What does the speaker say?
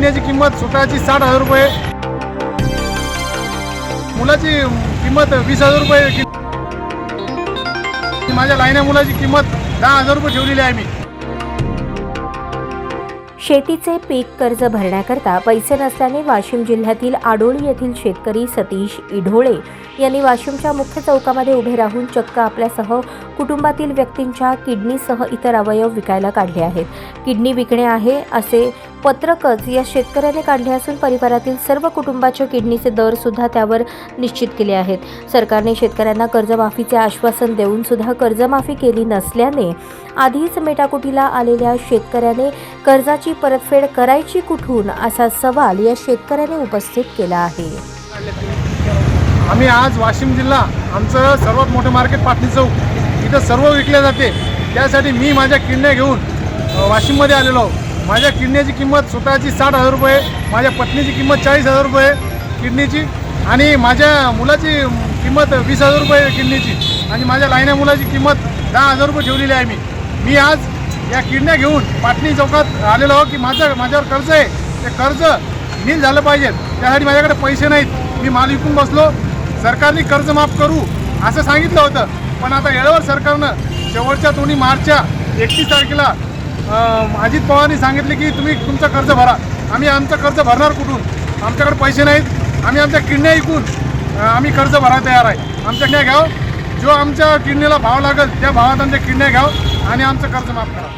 किंमत स्वतःची साठ हजार रुपये. मुलाची किंमत वीस हजार रुपये माझ्या लाईना मुलाची किंमत दहा हजार रुपये ठेवलेली आहे मी. शेतीचे पीक कर्ज भरण्याकरता पैसे नसल्याने वाशिम जिल्ह्यातील आडोळी येथील शेतकरी सतीश इढोळे यांनी वाशिमच्या मुख्य चौकामध्ये उभे राहून चक्क आपल्यासह कुटुंबातील व्यक्तींच्या किडनीसह इतर अवयव विकायला काढले आहेत. किडनी विकणे आहे असे पत्रकच या शेतकऱ्याने काढले असून परिवारातील सर्व कुटुंबाच्या किडनीचे दर सुद्धा त्यावर निश्चित केले आहेत. सरकारने शेतकऱ्यांना कर्जमाफीचे आश्वासन देऊन सुद्धा कर्जमाफी केली नसल्याने आधीच मेटाकुटीला आलेल्या शेतकऱ्याने कर्जाची परतफेड करायची कुठून असा सवाल या शेतकऱ्याने उपस्थित केला आहे. आम्ही आज वाशिम जिल्हा आमचं सर्वात मोठं मार्केट पाटणी चौक इथं सर्व विकले जाते. त्यासाठी मी माझ्या किडण्या घेऊन वाशिममध्ये आलेलो आहो. माझ्या किडण्याची किंमत स्वतःची साठ हजार रुपये माझ्या पत्नीची किंमत चाळीस हजार रुपये किडनीची आणि माझ्या मुलाची किंमत वीस हजार रुपये किडनीची आणि माझ्या लाईना मुलाची किंमत दहा हजार रुपये ठेवलेली आहे मी. मी आज या किडण्या घेऊन पाटणी चौकात आलेलो आहो की माझं माझ्यावर कर्ज आहे. ते कर्ज नील झालं पाहिजे. त्यासाठी माझ्याकडे पैसे नाहीत. मी माल विकून बसलो. सरकारने कर्ज माफ करू असं सांगितलं होतं. पण आता येळेवर सरकारनं शेवटच्या दोन्ही मार्चच्या एकतीस तारखेला अजित पवारांनी सांगितले की तुम्ही तुमचं कर्ज भरा. आम्ही आमचं कर्ज भरणार कुठून? आमच्याकडे पैसे नाहीत. आम्ही आमच्या किडण्या ऐकून आम्ही कर्ज भरायला तयार आहे. आमच्या किडण्या घ्याव. जो आमच्या किडणीला भाव लागेल त्या भावात आमच्या किडण्या घ्याव आणि आमचं कर्ज माफ करा.